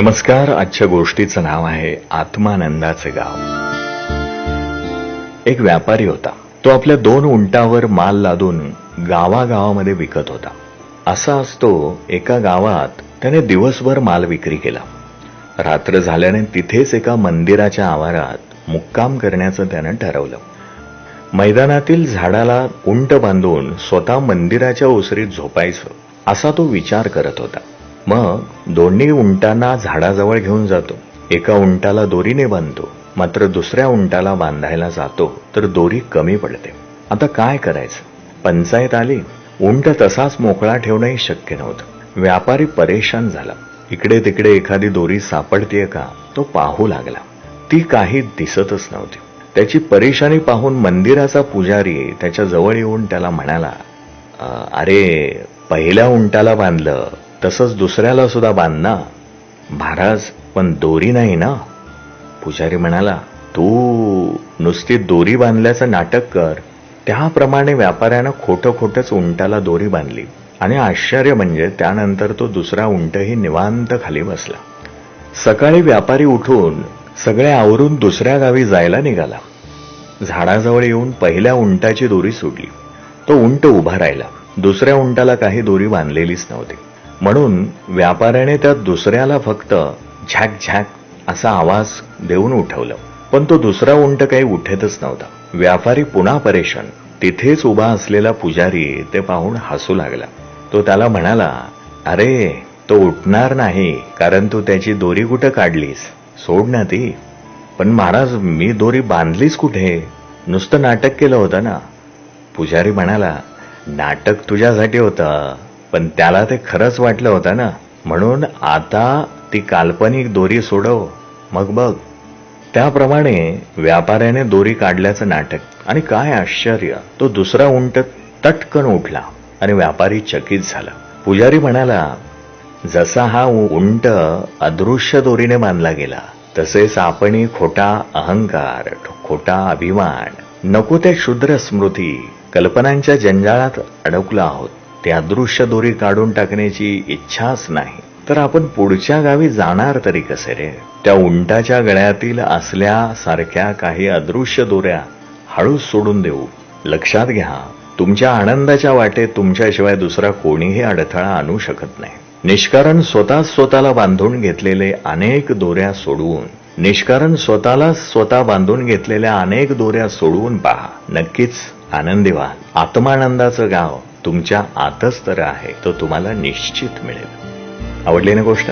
नमस्कार आजच्या गोष्टीचं नाव आहे आत्मानंदाचे गाव. एक व्यापारी होता. तो आपल्या दोन उंटावर माल लादून गावागावामध्ये विकत होता. असा असतो एका गावात त्याने दिवसभर माल विक्री केला. रात्र झाल्याने तिथेच एका मंदिराच्या आवारात मुक्काम करण्याचं त्यानं ठरवलं. मैदानातील झाडाला उंट बांधून स्वतः मंदिराच्या ओसरीत झोपायचं असा तो विचार करत होता. मग दोन्ही उंटांना झाडाजवळ घेऊन जातो. एका उंटाला दोरीने बांधतो मात्र दुसऱ्या उंटाला बांधायला जातो तर दोरी कमी पडते. आता काय करायचं? पंचायत आली उंट तसाच मोकळा ठेवणंही शक्य नव्हतं. व्यापारी परेशान झाला. इकडे तिकडे एखादी दोरी सापडतीये का तो पाहू लागला. ती काही दिसतच नव्हती. त्याची परेशानी पाहून मंदिराचा पुजारी त्याच्याजवळ येऊन त्याला म्हणाला अरे पहिल्या उंटाला बांधलं तसंच दुसऱ्याला सुद्धा बांधना महाराज पण दोरी नाही ना? पुजारी म्हणाला तू नुसती दोरी बांधल्याचं नाटक कर. त्याप्रमाणे व्यापाऱ्यानं खोटं खोटंच उंटाला दोरी बांधली. आणि आश्चर्य म्हणजे त्यानंतर तो दुसरा उंटही निवांत खाली बसला. सकाळी व्यापारी उठून सगळे आवरून दुसऱ्या गावी जायला निघाला. झाडाजवळ येऊन पहिल्या उंटाची दोरी सोडली. तो उंट उभा राहिला. दुसऱ्या उंटाला काही दोरी बांधलेलीच नव्हती. म्हणून व्यापाऱ्याने त्या दुसऱ्याला फक्त झॅक झॅक असा आवाज देऊन उठवलं. पण तो दुसरा उंट काही उठतच नव्हता. व्यापारी पुन्हा परेशान. तिथेच उभा असलेला पुजारी ते पाहून हसू लागला. तो त्याला म्हणाला अरे तो उठणार नाही कारण तू त्याची दोरी कुठं काढलीस? सोड ना ती. पण महाराज मी दोरी बांधलीच कुठे? नुसतं नाटक केलं होतं ना. पुजारी म्हणाला नाटक तुझ्यासाठी होतं. पण त्याला ते खरंच वाटलं होतं ना. म्हणून आता ती काल्पनिक दोरी सोडव. मग बघ. त्याप्रमाणे व्यापाऱ्याने दोरी काढल्याचं नाटक आणि काय आश्चर्य. तो दुसरा उंट तटकन उठला आणि व्यापारी चकित झाला. पुजारी म्हणाला जसा हा उंट अदृश्य दोरीने बांधला गेला तसेच आपणही खोटा अहंकार खोटा अभिमान नको त्या क्षुद्र स्मृती कल्पनांच्या जंजाळात अडकलो आहोत. ते अदृश्य दोरी काढून टाकण्याची इच्छाच नाही. तर आपण पुढच्या गावी जाणार तरी कसे रे? त्या उंटाच्या गळ्यातील असल्यासारख्या काही अदृश्य दोऱ्या हळूच सोडून देऊ. लक्षात घ्या तुमच्या आनंदाच्या वाटेत तुमच्याशिवाय दुसरा कोणीही अडथळा आणू शकत नाही. निष्कारण स्वतः स्वतःला बांधून घेतलेले अनेक दोऱ्या सोडवून निष्कारण स्वतःला स्वतः बांधून घेतलेल्या अनेक दोऱ्या सोडवून पहा. नक्कीच आनंदी व्हा. आत्मानंदाचं गाव. तुमच्या आतच तर आहे तो तुम्हाला निश्चित मिळेल. आवडली ना गोष्ट?